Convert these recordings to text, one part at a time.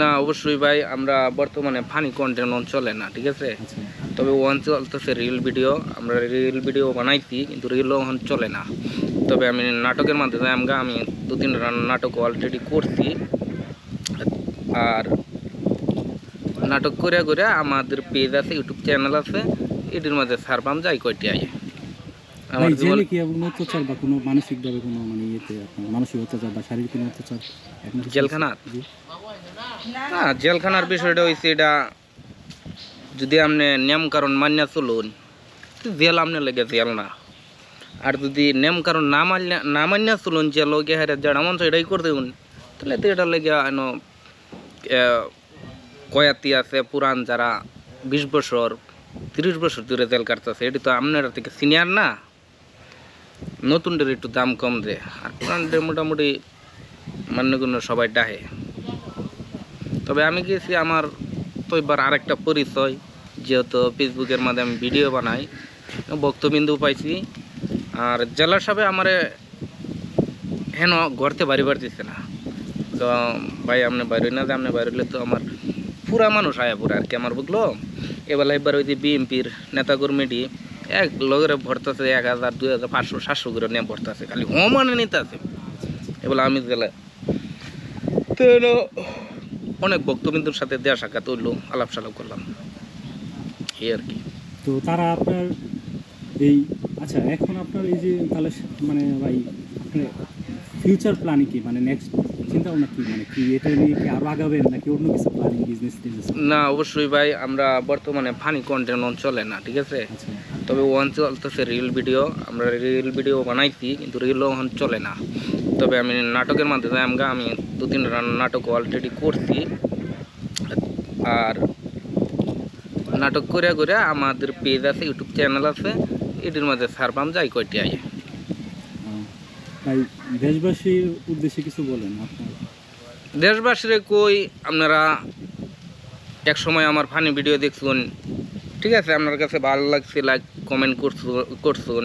না অবশ্যই ভাই আমরা বর্তমানে ফানি কন্টেন্ট চলে না ঠিক আছে? আচ্ছা। তবে ওয়ান চলতেছে রিল ভিডিও আমরা রিল ভিডিও বানাইছি কিন্তু রিল ওখান চলে না। তবে আমি নাটকের মাধ্যমে আমরা আমি দু তিন নাটক অলরেডি করছি। আর নাটক করে করে আমাদের পেজ আছে ইউটিউব চ্যানেল আছে এটির মধ্যে সারপাম যাই কয়টি আয় আমার জেলে কি অত্যাচার বা কোনো মানসিকভাবে কোনো মানে ইয়েতে আপনার মানসিক অত্যাচার বা শারীরিক কোনো অত্যাচার? জেলখানার? না জেলখানার বিষয়টা হয়েছে এটা যদি আপনি নিয়ম কারণ মান্য চলুন জেল আপনি লেগে জেল না। আর যদি নিয়ম কারণ না মান্য না মান্য চলুন জেল হারে যারা মন এটাই করে দেবেন তাহলে তো এটা লেগে কয়াতি আছে পুরান যারা বিশ বছর তিরিশ বছর ধরে জেল কাটতেছে এটি তো আপনার থেকে সিনিয়র না। নতুনদের একটু দাম কম দেয় আর পুরানদের মোটামুটি মান্য কোনো সবাই ডাহে। তবে আমি গেছি আমার তো এবার আরেকটা পরিচয়, যেহেতু ফেসবুকের মাধ্যমে ভিডিও বানাই বক্তবিন্দু পাইছি। আর জেলার সাহেব আমারে হেন ঘরতে বাড়ি বাড়তেছে না। তো ভাই, আপনি বাইরে না যে আপনি বাইরে তো আমার পুরা মানুষ আয়া পুরা আর কি আমার বুঝলো? এবার এবার ওই যে বিএনপির নেতাকর্মীটি এক লগের ভরতেছে এক হাজার দুই হাজার পাঁচশো সাতশো করে নিয়ে ভরতেছে খালি হোমানে নিতে আছে এবার আমি গেলে। তো অনেক বক্তবিন্দুর সাথে দেয়া সাক্ষাৎ হইল আলাপ সালাপ করলাম। এই আর কি। তো তারা আপনার এই আচ্ছা এখন আপনার এই যে তাহলে মানে ভাই আপনার ফিউচার প্ল্যানিং কি? মানে নেক্সট চিন্তা ভাবনা কি? মানে কি এটা নিয়ে কি আরও আগাবেন নাকি অন্য কিছু প্ল্যানিং বিজনেস না অবশ্যই ভাই আমরা বর্তমানে ফানি কন্টেন্ট চলে না ঠিক আছে? আচ্ছা। তবে ওয়ান চলতেছে রিল ভিডিও আমরা রিল ভিডিও বানাইছি কিন্তু রিল ওখান চলে না। তবে আমি নাটকের মাধ্যমে আমরা আমি দু তিন নাটক অলরেডি করছি। আর নাটক করে করে আমাদের পেজ আছে ইউটিউব চ্যানেল আছে এটির মধ্যে সারপাম যাই কয়টি আয় ভাই দেশবাসীর উদ্দেশ্যে কিছু বলেন আপনার দেশবাসীরে কই আপনারা এক সময় আমার ফানি ভিডিও দেখছুন ঠিক আছে আপনার কাছে ভালো লাগছে লাইক কমেন্ট করছুন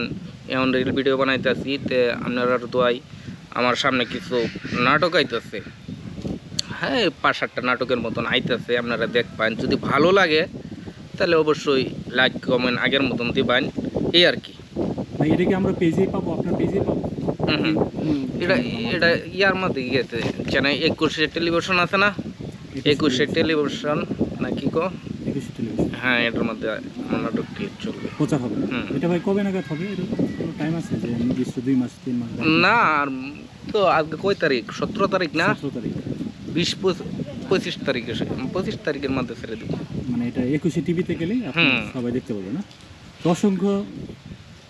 এমন রিল ভিডিও বানাইতেছি তে আপনারা দোয়াই আমার সামনে কিছু নাটক আইতেছে। হ্যাঁ পাঁচ সাতটা নাটকের মতন আইতেছে আপনারা দেখবেন যদি ভালো লাগে তাহলে অবশ্যই লাইক কমেন্ট আগের মতন দিবেন এই আর কি। এটা কি আমরা পেজে পাবো? আপনার পেজে এটা এটা ইয়ার মধ্যে গিয়েছে চ্যানেল একুশে টেলিভিশন আছে না? একুশে টেলিভিশন না কি কো? হ্যাঁ এটার মধ্যে আমার নাটকটি চলবে। প্রচার হবে? এটা ভাই কবে নাগাদ হবে? টাইম আছে যে নির্দিষ্ট দুই মাস তিন মাস না আর তো আজকে কয় তারিখ? সতেরো তারিখ না? সতেরো তারিখ। বিশ পঁচিশ- তারিখে পঁচিশ তারিখের মধ্যে ছেড়ে দেবো। মানে এটা একুশে টিভিতে গেলে সবাই দেখতে পাবে না? অসংখ্য